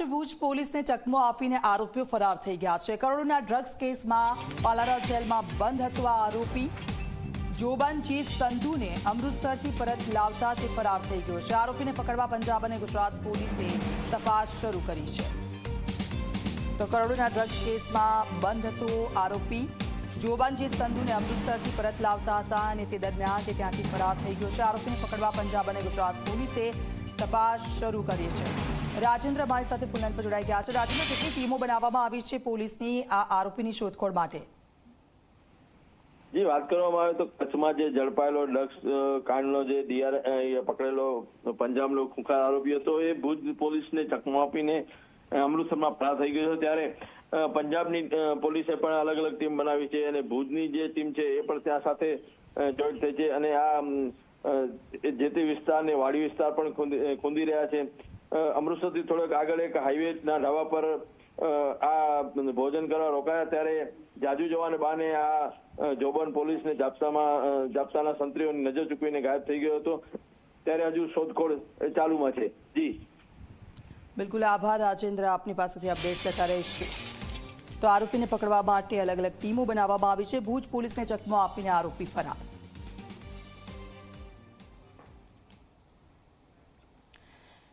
છે ભુજ પોલીસને ચકમો આપીને આરોપીઓ ફરાર થઈ ગયા છે. કરોડોના ડ્રગ્સ કેસમાં પાલારા જેલમાં બંધ હતો આરોપી જોબન ચીફ સંધુને અમૃતસરથી પરત લાવતા તે ફરાર થઈ ગયો છે. આરોપીને પકડવા પંજાબ અને ગુજરાત પોલીસે તપાસ શરૂ કરી છે. તો કરોડોના ડ્રગ્સ કેસમાં બંધ હતો આરોપી જોબાનજીત સંધુને અમૃતસરથી પરત લાવતા હતા અને તે દરમિયાન તે ત્યાંથી ફરાર થઈ ગયો છે. આરોપીને પકડવા પંજાબ અને ગુજરાત પોલીસે તપાસ શરૂ કરી છે રાજેન્દ્ર મારી સાથે ફોન પર જોડાઈ ગયા છે. રાજેન્દ્ર, કેટલી ટીમો બનાવવામાં આવી છે પોલીસની આ આરોપીની શોધખોળ માટે? જી, વાત કરવામાં આવે તો કચ્છમાં જે ઝડપાયેલો ડ્રગ્સ કાંડનો જે ડીઆર પકડેલો પંજાબનો ખુખાર આરોપી હતો, એ ભુજ પોલીસને ચકમો આપીને અમૃતસરમાં ફરાર થઈ ગયો ત્યારે પંજાબની પોલીસે પણ અલગ અલગ ટીમ બનાવી છે અને ભુજની જે ટીમ છે એ પણ ત્યાં સાથે જોઈન્ટ થઈ છે અને આ જે તે વિસ્તાર ને વાડી વિસ્તાર પણ ખૂંદી રહ્યા છે. અમૃતસરથી થોડોક આગળ એક હાઈવેના ઢાબા પર આ ભોજન કરવા રોકાયા ત્યારે જાજુ જવાને બહાને આ જોબન પોલીસને જાપસામાં જાપસાના સંત્રીઓની નજર ચૂકવીને ગાયબ થઈ ગયો હતો. ત્યારે હજુ શોધખોળ ચાલુમાં છે. જી. બિલકુલ આભાર રાજેન્દ્ર, આપની પાસેથી અપડેટ લેતા રહીશું. તો આરોપીને પકડવા માટે અલગ અલગ ટીમો બનાવવામાં આવી છે. ભુજ પોલીસને ચકમો આપીને આરોપી ફરાર.